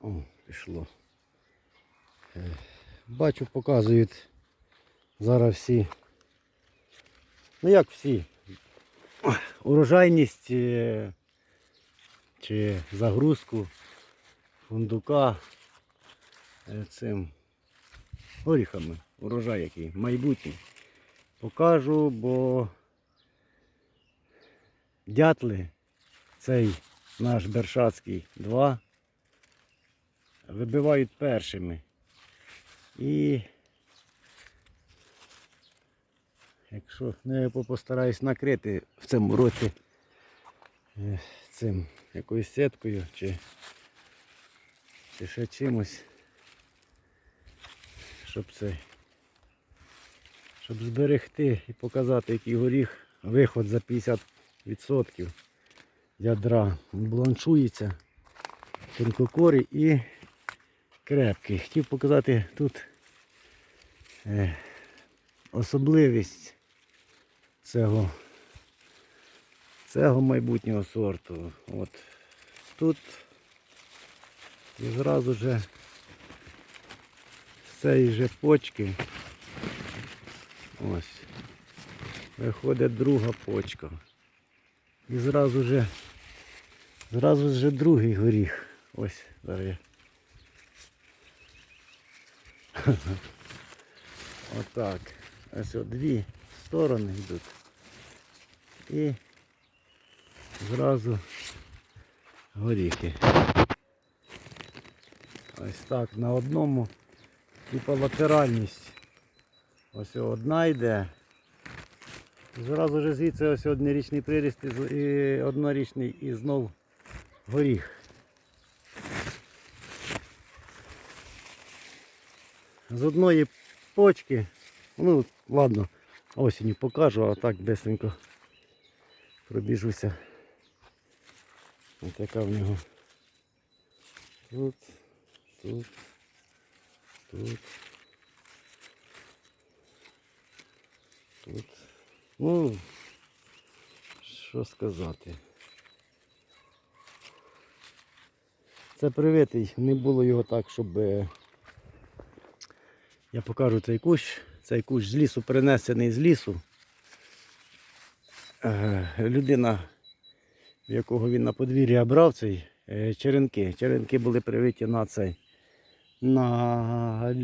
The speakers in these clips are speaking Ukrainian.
О, пішло. Е, Бачу, показують зараз всі. Ну як всі? Урожайність е, чи загрузку фундука е, цим горіхами. Урожай який, майбутній. Покажу, бо дятли, цей наш Бершацький 2, вибивають першими. І якщо ну, я постараюсь накрити в цьому році е, цим якоюсь сіткою чи, чи ще чимось, щоб це щоб зберегти і показати, який горіх виход за 50% ядра бланшується, тонкокорий і крепкий. Хотів показати тут е, особливість цього, цього майбутнього сорту. От тут і зразу же з цієї же почки ось виходить друга почка. І зразу же зразу же другий горіх. Ось зараз я. Отак. Ось от дві сторони йдуть. І зразу горіхи. Ось так на одному. Типа латеральність. Ось одна йде. Зразу ж звідси ось однорічний приріст і однорічний і знов горіх. З одної почки, ну ладно, осінню покажу, а так бесенько пробіжуся. Ось така в нього. Тут, тут, тут. Тут. Ну, що сказати. Це привитий, не було його так, щоб е, я покажу цей кущ. Цей кущ з лісу перенесений з лісу. Е, Людина, в якого він на подвір'я брав цей е, черенки. Черенки були привиті на цей на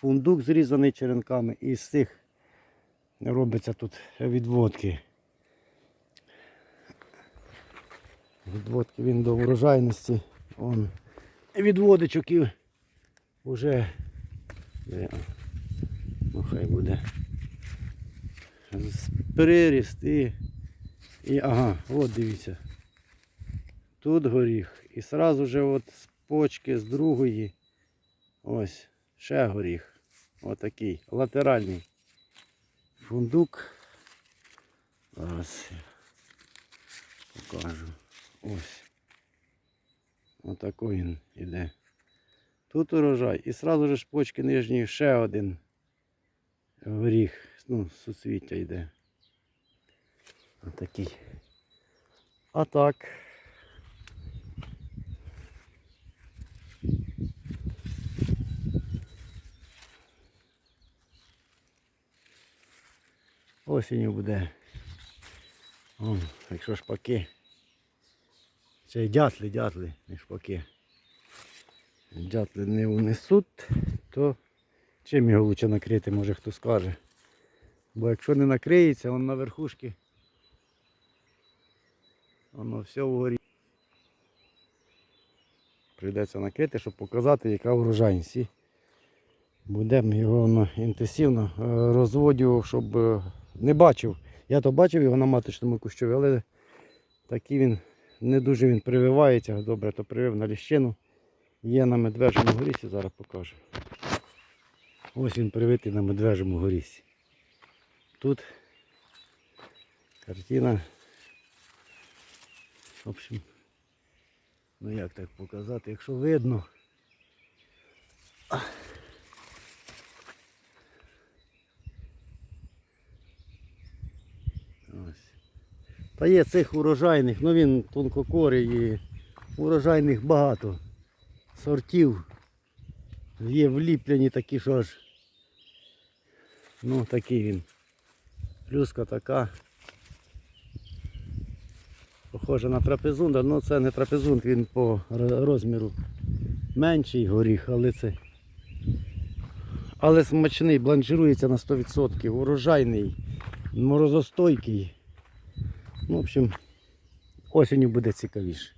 фундук зрізаний черенками і з цих робиться тут відводки. Відводки він до урожайності. Он відводичок і вже ну хай буде приріст і, і ага, от дивіться. Тут горіх. І сразу же от з почки з другої ось ще горіх. Отакий латеральний фундук. Зараз я покажу. Ось. Отакий він іде. Тут урожай. І сразу ж почки нижні ще один горіх. Ну, суцвіття йде. Отакий. А так. Осінню буде. О, якщо шпаки. Це дятли, дятли, не шпаки. Дятли не унесуть, то чим його лучше накрити, може хто скаже. Бо якщо не накриється, он на верхушці. Воно все вгорі. Прийдеться накрити, щоб показати, яка врожайність. Будемо його ну, інтенсивно е, розводю, щоб е, не бачив. Я то бачив його на маточному кущові, але такий він не дуже він прививається. Добре, то привив на ліщину. Є на медвежому горісі, зараз покажу. Ось він привитий на медвежому горісі. Тут картина. В общем, ну як так показати, якщо видно. Та є цих урожайних, ну він тонкокорий і урожайних багато сортів. Є вліплені такі, що аж. Ну, такий він. Плюска така. Похоже на трапезунда, але це не трапезунд, він по розміру менший горіх, але це. Але смачний, бланширується на 100%, урожайний, морозостойкий. Ну, в общем, осінню буде цікавіше.